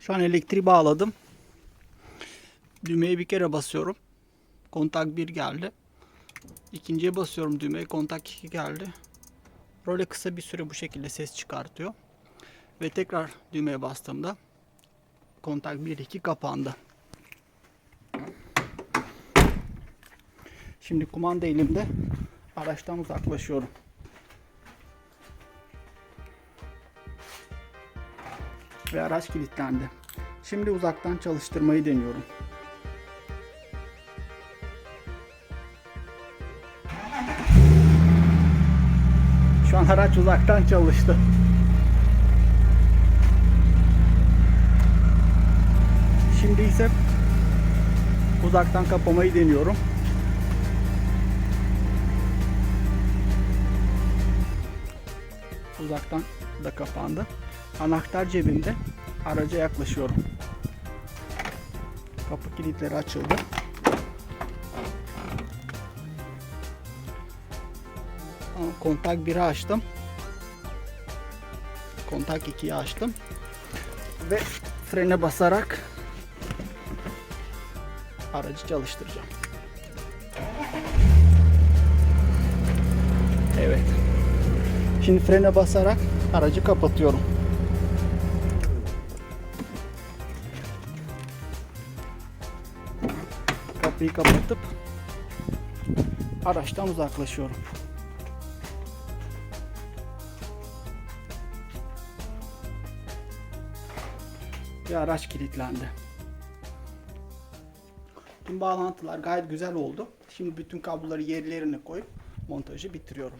Şu an elektriği bağladım. Düğmeye bir kere basıyorum. Kontak 1 geldi. İkinciye basıyorum düğmeye. Kontak 2 geldi. Role kısa bir süre bu şekilde ses çıkartıyor. Ve tekrar düğmeye bastığımda kontak 1 2 kapandı. Şimdi kumanda elimde. Araçtan uzaklaşıyorum. Ve araç kilitlendi. Şimdi uzaktan çalıştırmayı deniyorum. Şu an araç uzaktan çalıştı. Şimdi ise uzaktan kapamayı deniyorum. Uzaktan da kapandı. Anahtar cebimde. Araca yaklaşıyorum. Kapı kilitleri açıldı. Kontak 1'i açtım. Kontak 2'yi açtım. Ve frene basarak aracı çalıştıracağım. Şimdi frene basarak aracı kapatıyorum. Kapıyı kapatıp araçtan uzaklaşıyorum. Ve araç kilitlendi. Tüm bağlantılar gayet güzel oldu. Şimdi bütün kabloları yerlerine koyup montajı bitiriyorum.